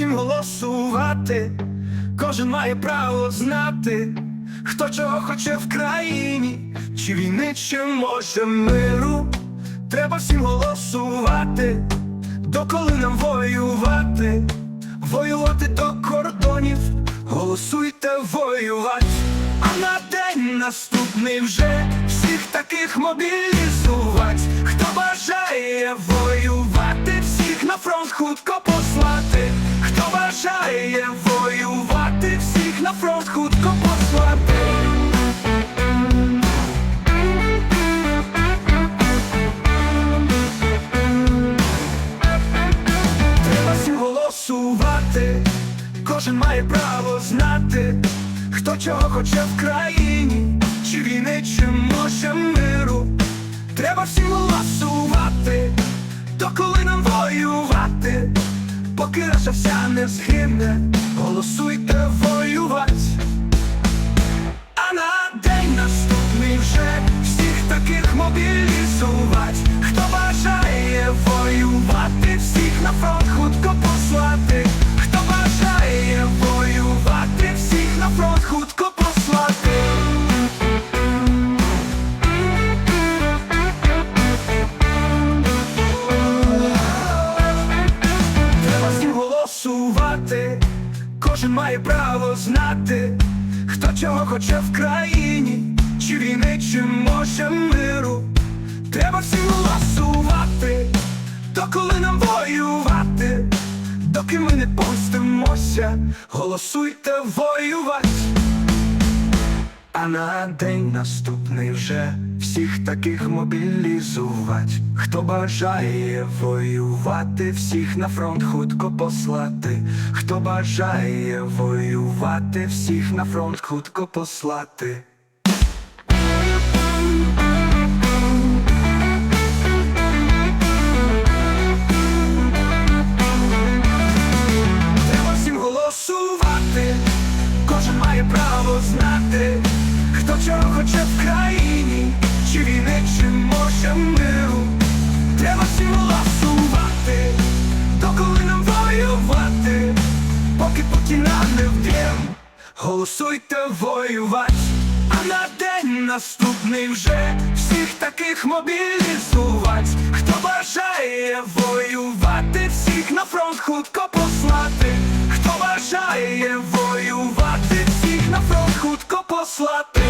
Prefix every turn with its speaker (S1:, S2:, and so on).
S1: всім голосувати, кожен має право знати, хто чого хоче в країні, чи війни, чи може миру. Треба всім голосувати, доколи нам воювати, воювати до кордонів, голосуйте воювати, а на день наступний вже всіх таких мобілізувати, фронт хутко послати, хто бажає воювати, всіх на фронт хутко послати. Треба всім голосувати, кожен має право знати, хто чого хоче в країні, чи війни, чи може миру. Поки наша вся не згине, голосуйте воювати. Кожен має право знати, хто чого хоче в країні, чи війни, чи може миру. Треба всім голосувати, доколи нам воювати, доки ми не помстимося, голосуйте воювати. А на день наступний вже всіх таких мобілізувати, хто бажає воювати, всіх на фронт хутко послати, хто бажає воювати, всіх на фронт хутко послати. Треба голосувати, кожен має право знати, чого хоче в країні, чи війни, чи може миру. Треба всім голосувати, доколи нам воювати, поки Путіна не вб'єм, голосуйте воювати, а на день наступний вже всіх таких мобілізувати, хто бажає воювати, всіх на фронт хутко послати, хто бажає воювати, на фронт хутко послати.